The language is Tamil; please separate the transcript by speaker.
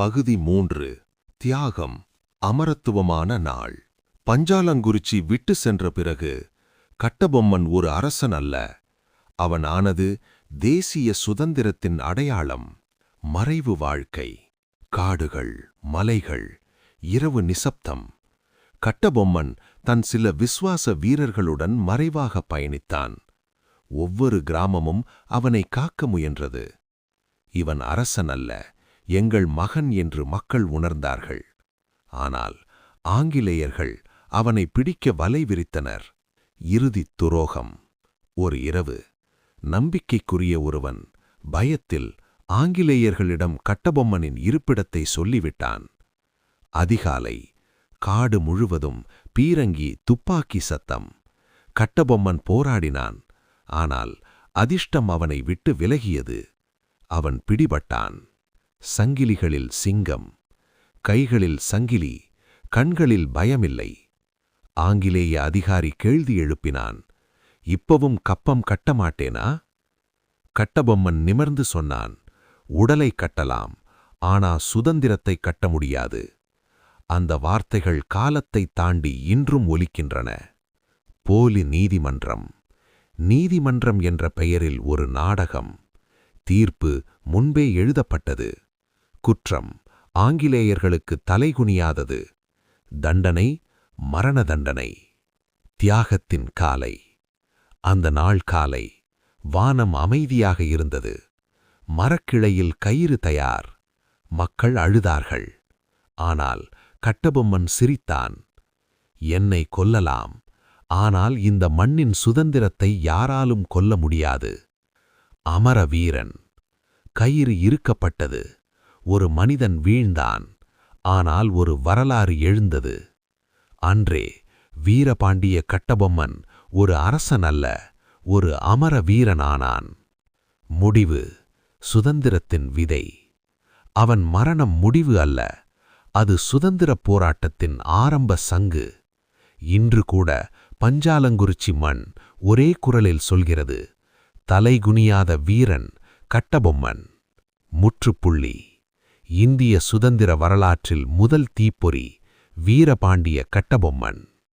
Speaker 1: பகுதி மூன்று. தியாகம் அமரத்துவமான நாள். பஞ்சாலங்குறிச்சி விட்டு சென்ற பிறகு கட்டபொம்மன் ஒரு அரசன் அல்ல. அவன் ஆனது தேசிய சுதந்திரத்தின் அடையாளம் மறைவு வாழ்க்கை. காடுகள் மலைகள் இரவு நிசப்தம். கட்டபொம்மன் தன் சில விசுவாச வீரர்களுடன் மறைவாக பயணித்தான். ஒவ்வொரு கிராமமும் அவனை காக்க முயன்றது. இவன் அரசன் அல்ல எங்கள் மகன் என்று மக்கள் உணர்ந்தார்கள். ஆனால் ஆங்கிலேயர்கள் அவனை பிடிக்க வலை விரித்தனர். இறுதித் துரோகம். ஒரு இரவு நம்பிக்கைக்குரிய ஒருவன் பயத்தில் ஆங்கிலேயர்களிடம் கட்டபொம்மனின் இருப்பிடத்தை சொல்லிவிட்டான். அதிகாலை காடு முழுவதும் பீரங்கி துப்பாக்கி சத்தம். கட்டபொம்மன் போராடினான். ஆனால் அதிர்ஷ்டம் அவனை விட்டு விலகியது. அவன் பிடிபட்டான். சங்கிலிகளில் சிங்கம் கைகளில் சங்கிலி கண்களில் பயமில்லை. ஆங்கிலேய அதிகாரி கேள்வி எழுப்பினான் இப்பவும் கப்பம் கட்டமாட்டேனா? கட்டபொம்மன் நிமிர்ந்து சொன்னான் உடலை கட்டலாம் ஆனா சுதந்திரத்தை கட்ட முடியாது. அந்த வார்த்தைகள் காலத்தை தாண்டி இன்றும் ஒலிக்கின்றன. போலி நீதிமன்றம் நீதிமன்றம் என்ற பெயரில் ஒரு நாடகம் தீர்ப்பு முன்பே எழுதப்பட்டது. குற்றம் ஆங்கிலேயர்களுக்கு தலைகுனியாதது. தண்டனை மரண தண்டனை. தியாகத்தின் காலை. அந்த நாள் காலை வானம் அமைதியாக இருந்தது. மரக்கிளையில் கயிறு தயார். மக்கள் அழுதார்கள். ஆனால் கட்டபொம்மன் சிரித்தான். என்னை கொல்லலாம். ஆனால் இந்த மண்ணின் சுதந்திரத்தை யாராலும் கொல்ல முடியாது. அமர வீரன். கயிறு இருக்கப்பட்டது ஒரு மனிதன் வீழ்ந்தான் ஆனால் ஒரு வரலாறு எழுந்தது. அன்றே வீரபாண்டிய கட்டபொம்மன் ஒரு அரசன் அல்ல ஒரு அமர வீரனானான். முடிவு சுதந்திரத்தின் விதை. அவன் மரணம் முடிவு அல்ல அது சுதந்திரப் போராட்டத்தின் ஆரம்ப சங்கு. இன்று கூட பஞ்சாலங்குறிச்சி மண் ஒரே குரலில் சொல்கிறது தலைகுனியாத வீரன் கட்டபொம்மன். முற்றுப்புள்ளி. இந்திய சுதந்திர வரலாற்றில் முதல் தீப்பொறி வீரபாண்டிய கட்டபொம்மன்.